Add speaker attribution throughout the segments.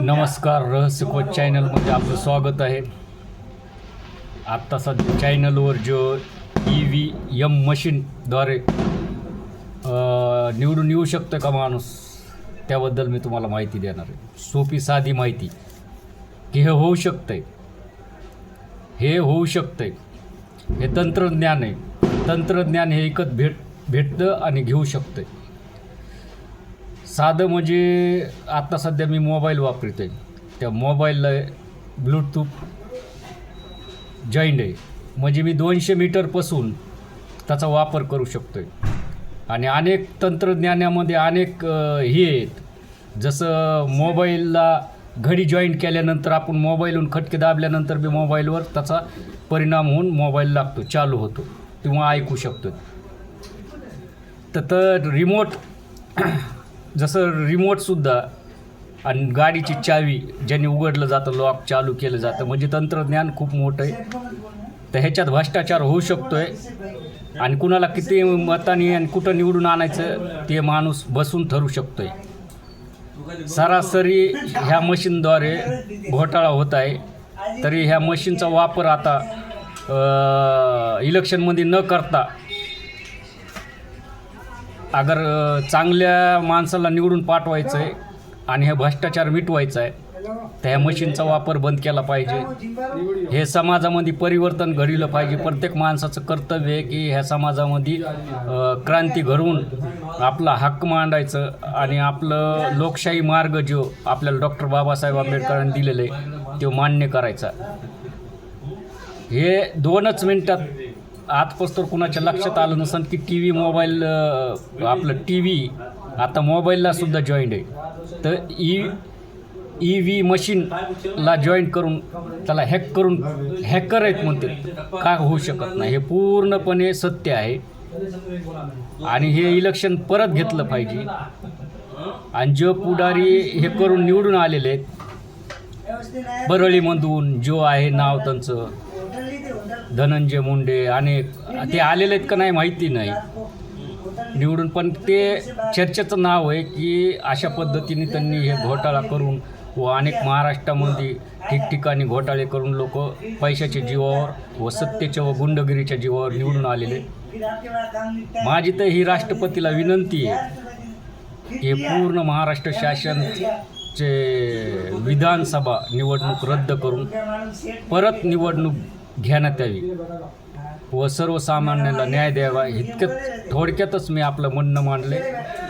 Speaker 1: नमस्कार रहस्यकोच चॅनलमध्ये आपलं स्वागत आहे. आत्ता सध्या चॅनलवर जो ई व्ही एम मशीनद्वारे निवडून येऊ शकतं का माणूस? त्याबद्दल मी तुम्हाला माहिती देणार आहे. सोपी साधी माहिती. की हे होऊ शकतंय. हे होऊ शकतंय. हे तंत्रज्ञान आहे. तंत्रज्ञान हे एकच भेट भेटतं आणि घेऊ शकतंय. साधं म्हणजे आत्ता सध्या मी मोबाईल वापरतो आहे त्या मोबाईलला ब्लूटूथ जॉईंट आहे. म्हणजे मी दोनशे मीटरपासून त्याचा वापर करू शकतो आहे आणि अनेक तंत्रज्ञानामध्ये अनेक हे आहेत. जसं मोबाईलला घडी जॉईंट केल्यानंतर आपण मोबाईलहून खटके दाबल्यानंतर बी मोबाईलवर त्याचा परिणाम होऊन मोबाईल लागतो चालू होतो. किंवा ऐकू शकतो तर तर रिमोट जसं रिमोटसुद्धा आणि गाडीची चावी ज्याने उघडलं जातं लॉक चालू केलं जातं म्हणजे तंत्रज्ञान खूप मोठं आहे. तर ह्याच्यात भ्रष्टाचार होऊ शकतो आहे आणि कुणाला किती मताने आणि कुठं निवडून आणायचं ते माणूस बसून ठरू शकतो आहे सरासरी ह्या मशीनद्वारे घोटाळा होत आहे. तरी ह्या मशीनचा वापर आता इलेक्शनमध्ये न करता अगर चांगल्या माणसाला निवडून पाठवायचं आहे आणि हे भ्रष्टाचार मिटवायचा आहे तर ह्या मशीनचा वापर बंद केला पाहिजे. हे समाजामध्ये परिवर्तन घडलं पाहिजे. प्रत्येक माणसाचं कर्तव्य आहे की ह्या समाजामध्ये क्रांती घडवून आपला हक्क मांडायचं आणि आपलं लोकशाही मार्ग जो आपल्याला डॉक्टर बाबासाहेब आंबेडकरांनी दिलेलं आहे तो मान्य करायचा. हे दोनच मिनटात आजपासून कुणाच्या लक्षात आलं नसेल की टी व्ही मोबाईल आपलं टी व्ही आता मोबाईलला सुद्धा जॉईंट आहे. तर ई ई व्ही मशीनला जॉईंट करून त्याला हॅक करून हॅकर आहेत म्हणते. का होऊ शकत नाही? हे पूर्णपणे सत्य आहे. आणि हे इलेक्शन परत घेतलं पाहिजे. आणि जो पुढारी हे करून निवडून आलेले आहेत बरळीमधून जो आहे नाव त्यांचं धनंजय मुंडे अनेक. ते आलेले आहेत का नाही माहिती नाही. निवडून पण ते चर्चेचं नाव आहे की अशा पद्धतीने त्यांनी हे घोटाळा करून व अनेक महाराष्ट्रामध्ये ठिकठिकाणी घोटाळे करून लोक पैशाच्या जीवावर व सत्तेच्या व गुंडगिरीच्या जीवावर निवडून आलेले माझी तर ही राष्ट्रपतीला विनंती आहे की पूर्ण महाराष्ट्र शासनचे विधानसभा निवडणूक रद्द करून परत निवडणूक घेण्यात यावी व सर्वसामान्यांना न्याय द्यावा. इतकं थोडक्यातच मी आपलं म्हणणं मांडले.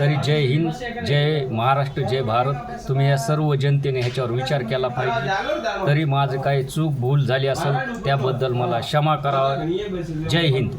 Speaker 1: तरी जय हिंद जय महाराष्ट्र जय भारत. तुम्ही या सर्व जनतेने ह्याच्यावर विचार केला पाहिजे. तरी माझं काही चूक भूल झाली असेल त्याबद्दल मला क्षमा करावा. जय हिंद.